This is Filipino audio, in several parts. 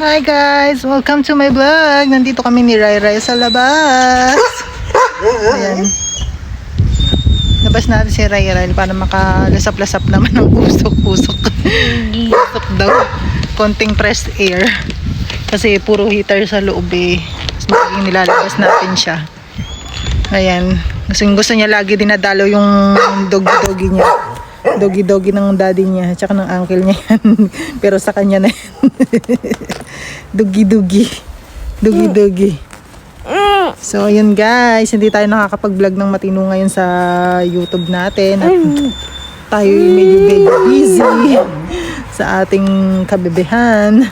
Hi guys! Welcome to my vlog! Nandito kami ni Rai Rai sa labas. Ayan. Labas natin si Rai Rai para makalasap-lasap naman ng usok-usok. usok daw. Konting pressed air. Kasi puro heater sa loob eh. Magiging nilalabas natin siya. Ayan. Kasi gusto niya lagi dinadalo yung doggy-doggy niya. Doggy-doggy ng daddy niya. Tsaka ng uncle niya yan. Pero sa kanya na yan. Dugi-dugi. Dugi-dugi. So, ayun guys. Hindi tayo nakakapag-vlog ng matino ngayon sa YouTube natin. At tayo medyo medyo busy sa ating kabebehan.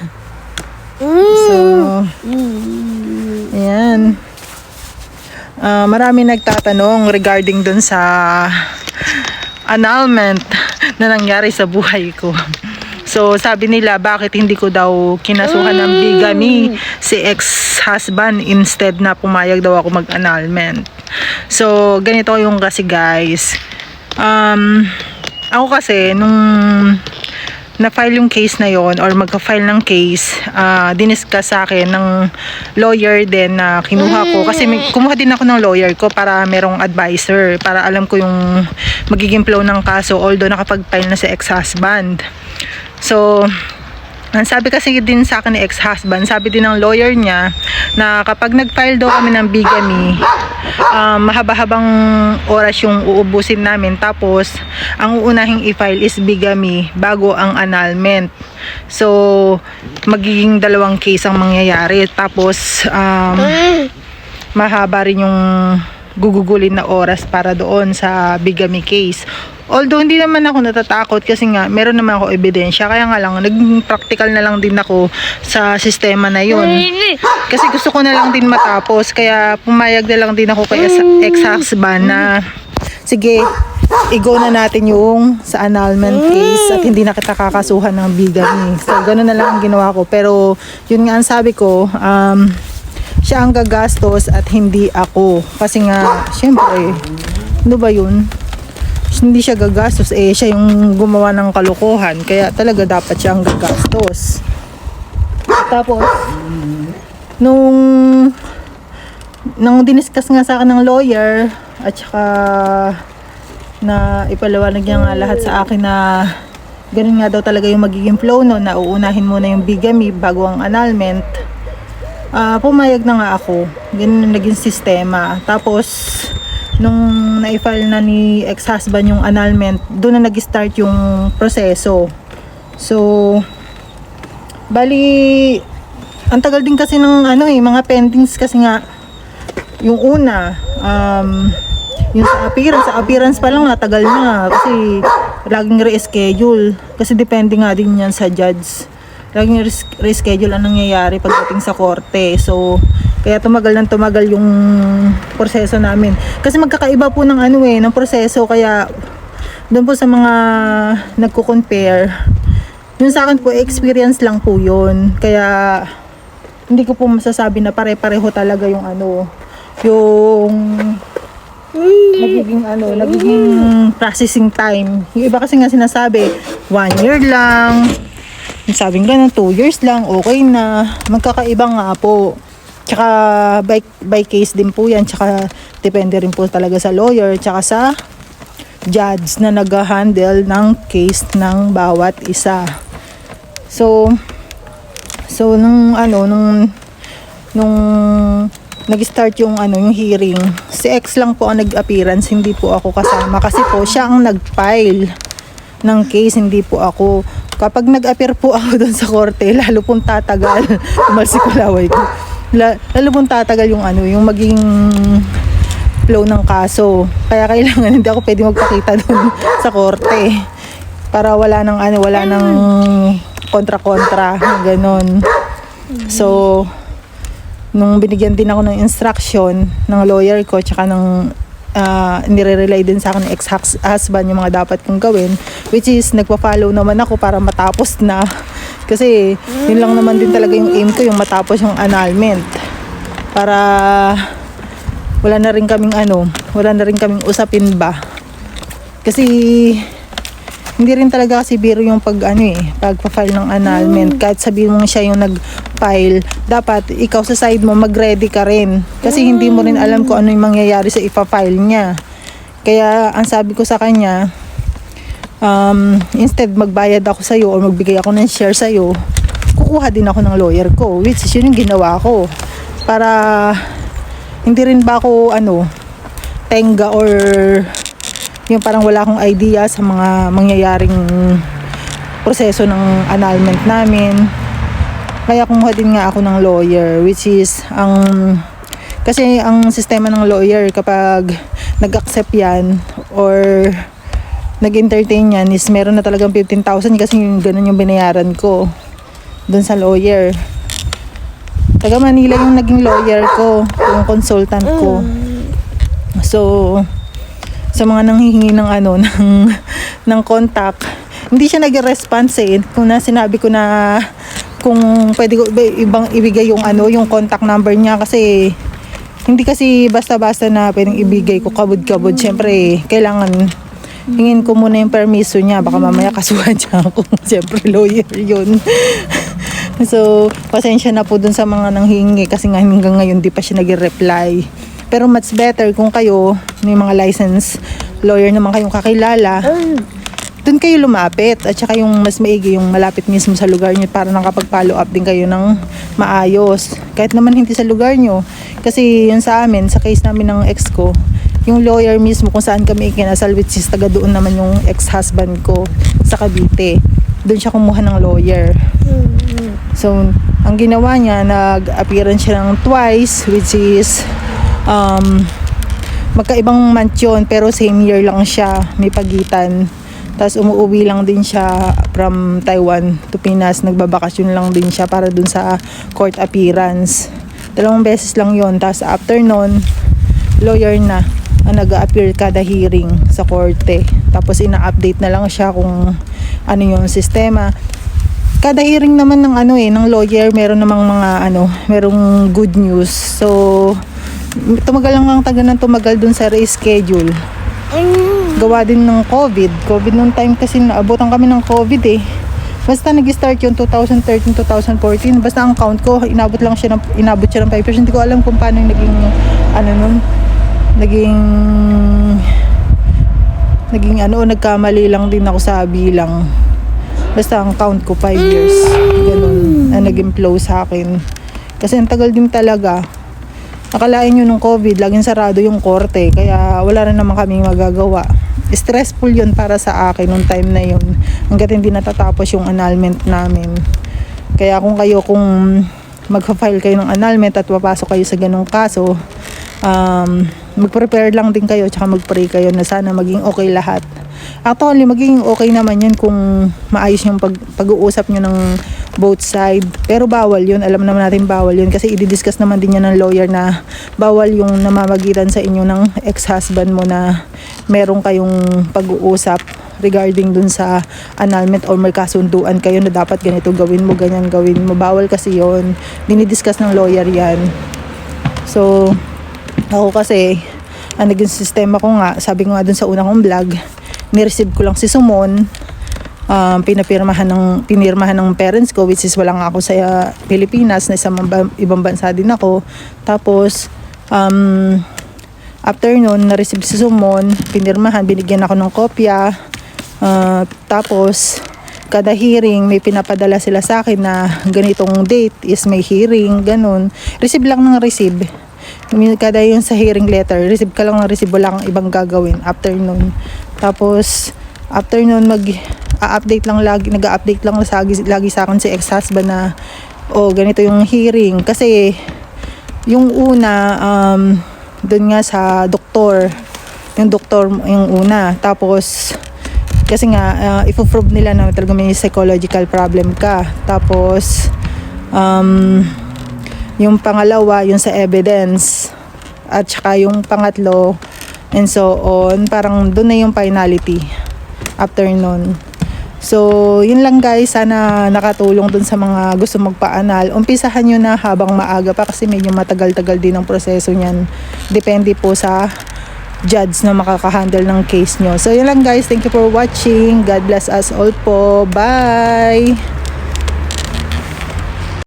So, ayan. Ah, marami nagtatanong regarding dun sa annulment na nangyari sa buhay ko. So, sabi nila, bakit hindi ko daw kinasuhan ng bigamy si ex-husband instead na pumayag daw ako mag-annulment. So, ganito yung kasi guys. Um, ako kasi, nung na-file yung case na yon or magka-file ng case, ah diniscuss sa akin ng lawyer din na kinuha ko. Kasi may, kumuha din ako ng lawyer ko para merong advisor, para alam ko yung magiging flow ng kaso although nakapag-file na si ex-husband. So, ang sabi kasi din sa akin ni ex-husband, sabi din ng lawyer niya na kapag nag-file daw kami ng bigamy, um, mahaba-habang oras yung uubusin namin. Tapos, ang uunahing i-file is bigamy bago ang annulment. So, magiging dalawang case ang mangyayari. Tapos, um, mahaba rin yung gugugulin na oras para doon sa bigamy case. Although hindi naman ako natatakot kasi nga meron naman ako ebidensya kaya nga lang naging practical na lang din ako sa sistema na yun. Kasi gusto ko na lang din matapos kaya pumayag na lang din ako kay ex- ex-husband na sige, i-go na natin yung sa annulment case at hindi na kita kakasuhan ng bigamy. So, ganun na lang ang ginawa ko. Pero, yun nga ang sabi ko, um, siya ang gagastos at hindi ako. Kasi nga, syempre, ano ba yun? Hindi siya gagastos, eh, siya yung gumawa ng kalokohan. Kaya talaga dapat siya ang gagastos. Tapos, nung nung diniscuss nga sa akin ng lawyer at saka na ipaliwanag niya nga lahat sa akin na ganun nga daw talaga yung magiging flow no na uunahin muna yung bigamy bago ang annulment Ah, pumayag na nga ako. Ganun ang naging sistema. Tapos, nung na-file na ni ex-husband yung annulment, doon na nag-start yung proseso. So, bali, ang tagal din kasi ng ano eh, mga pendings kasi nga, yung una, um, yung sa appearance, sa appearance pa lang natagal na kasi laging reschedule. Kasi depende nga din yan sa judge laging res- reschedule ang nangyayari pagdating sa korte. So, kaya tumagal ng tumagal yung proseso namin. Kasi magkakaiba po ng ano eh, ng proseso. Kaya, doon po sa mga nagko-compare, yun sa akin po, experience lang po yun. Kaya, hindi ko po masasabi na pare-pareho talaga yung ano, yung nagiging ano, nagiging processing time. Yung iba kasi nga sinasabi, one year lang, sabi nga ng 2 years lang, okay na. Magkakaiba nga po. Tsaka by, by case din po yan. Tsaka depende rin po talaga sa lawyer. Tsaka sa judge na nag-handle ng case ng bawat isa. So, so nung ano, nung, nung nag-start yung ano, yung hearing, si ex lang po ang nag-appearance, hindi po ako kasama. Kasi po, siya ang nag-file ng case, hindi po ako. Kapag nag-appear po ako doon sa korte, lalo pong tatagal. Umalsi ko lalo pong tatagal yung ano, yung maging flow ng kaso. Kaya kailangan hindi ako pwede magpakita doon sa korte. Para wala nang ano, wala nang kontra-kontra, ganon. So, nung binigyan din ako ng instruction ng lawyer ko tsaka ng uh, nire-relay din sa akin ng ex-husband yung mga dapat kong gawin which is nagpa-follow naman ako para matapos na kasi yun lang naman din talaga yung aim ko yung matapos yung annulment para wala na rin kaming ano wala na rin kaming usapin ba kasi hindi rin talaga kasi biro yung pag ano eh, pagpa-file ng annulment. Kahit sabihin mo siya yung nag ipa-file, dapat ikaw sa side mo mag-ready ka rin. Kasi hindi mo rin alam kung ano yung mangyayari sa ipa-file niya. Kaya ang sabi ko sa kanya, um, instead magbayad ako sa'yo or magbigay ako ng share sa'yo, kukuha din ako ng lawyer ko. Which is yun yung ginawa ko. Para hindi rin ba ako ano, tenga or yung parang wala akong idea sa mga mangyayaring proseso ng annulment namin. Kaya kumuha din nga ako ng lawyer which is ang kasi ang sistema ng lawyer kapag nag-accept yan or nag-entertain yan is meron na talagang 15,000 kasi yung ganun yung binayaran ko doon sa lawyer. Taga Manila yung naging lawyer ko, yung consultant ko. So, sa mga nanghihingi ng ano, ng, ng contact, hindi siya nag-response eh. Kung na sinabi ko na kung pwede ko ba- ibang ibigay yung ano, yung contact number niya kasi hindi kasi basta-basta na pwedeng ibigay ko kabod-kabod. Siyempre, kailangan hingin ko muna yung permiso niya. Baka mamaya kasuhan siya ako. Siyempre, lawyer yun. so, pasensya na po dun sa mga nanghingi kasi nga hanggang ngayon di pa siya nag-reply. Pero much better kung kayo, may mga license lawyer naman kayong kakilala, doon kayo lumapit at saka yung mas maigi yung malapit mismo sa lugar nyo para nakapag-follow up din kayo ng maayos. Kahit naman hindi sa lugar nyo. Kasi yun sa amin, sa case namin ng ex ko, yung lawyer mismo kung saan kami ikinasal which is taga doon naman yung ex-husband ko sa Cavite. Doon siya kumuha ng lawyer. So, ang ginawa niya, nag-appearance siya ng twice which is um, magkaibang month yun pero same year lang siya, may pagitan. Tapos umuwi lang din siya from Taiwan to Pinas. Nagbabakasyon lang din siya para dun sa court appearance. Dalawang beses lang yon Tapos after nun, lawyer na ang nag-appear kada hearing sa korte. Tapos ina-update na lang siya kung ano yung sistema. Kada hearing naman ng ano eh, ng lawyer, meron namang mga ano, merong good news. So, tumagal lang ang taga ng tumagal dun sa reschedule gawa din ng COVID. COVID nung time kasi naabutan kami ng COVID eh. Basta nag-start yung 2013, 2014. Basta ang count ko, inabot lang siya ng, inabot siya ng 5 years. Hindi ko alam kung paano yung naging, ano nun, naging, naging ano, nagkamali lang din ako sa bilang. Basta ang count ko 5 years. Ganun, na naging flow sa akin. Kasi ang tagal din talaga. Akalain nyo nung COVID, laging sarado yung korte. Kaya wala rin naman kaming magagawa. Stressful yun para sa akin nung time na yun. Hanggat hindi natatapos yung annulment namin. Kaya kung kayo, kung magpa-file kayo ng annulment at papasok kayo sa ganong kaso, um, mag-prepare lang din kayo tsaka mag-pray kayo na sana maging okay lahat. Actually, magiging okay naman yun kung maayos yung pag, pag-uusap nyo ng both side. Pero bawal yun. Alam naman natin bawal yun. Kasi i-discuss naman din yan ng lawyer na bawal yung namamagitan sa inyo ng ex-husband mo na meron kayong pag-uusap regarding dun sa annulment or may kasunduan kayo na dapat ganito gawin mo, ganyan gawin mo. Bawal kasi yon Dinidiscuss ng lawyer yan. So, ako kasi, ang naging sistema ko nga, sabi ko nga dun sa unang kong vlog, nireceive ko lang si Sumon, um, pinapirmahan ng, pinirmahan ng parents ko, which is wala nga ako sa uh, Pilipinas, na isang ba- ibang bansa din ako. Tapos, um, after nun, na-receive si Sumon, pinirmahan, binigyan ako ng kopya, Ah, tapos, kada hearing, may pinapadala sila sa akin na ganitong date is may hearing, ganun. Receive lang ng receive. Kada yung sa hearing letter, receive ka lang ng receive, wala kang ibang gagawin after nun. Tapos, after nun, mag update lang lagi, nag-update lang lagi, lagi sa akin si ex-husband na, oh, ganito yung hearing. Kasi, yung una, um, doon nga sa doktor, yung doktor yung una. Tapos, kasi nga, uh, ipo-prove nila na talaga may psychological problem ka. Tapos, um, yung pangalawa, yung sa evidence. At saka yung pangatlo, and so on. Parang doon na yung finality after nun. So, yun lang guys. Sana nakatulong dun sa mga gusto magpa-anal. Umpisahan nyo na habang maaga pa kasi medyo matagal-tagal din ang proseso niyan. Depende po sa judge na makakahandle ng case nyo. So, yun lang guys. Thank you for watching. God bless us all po. Bye!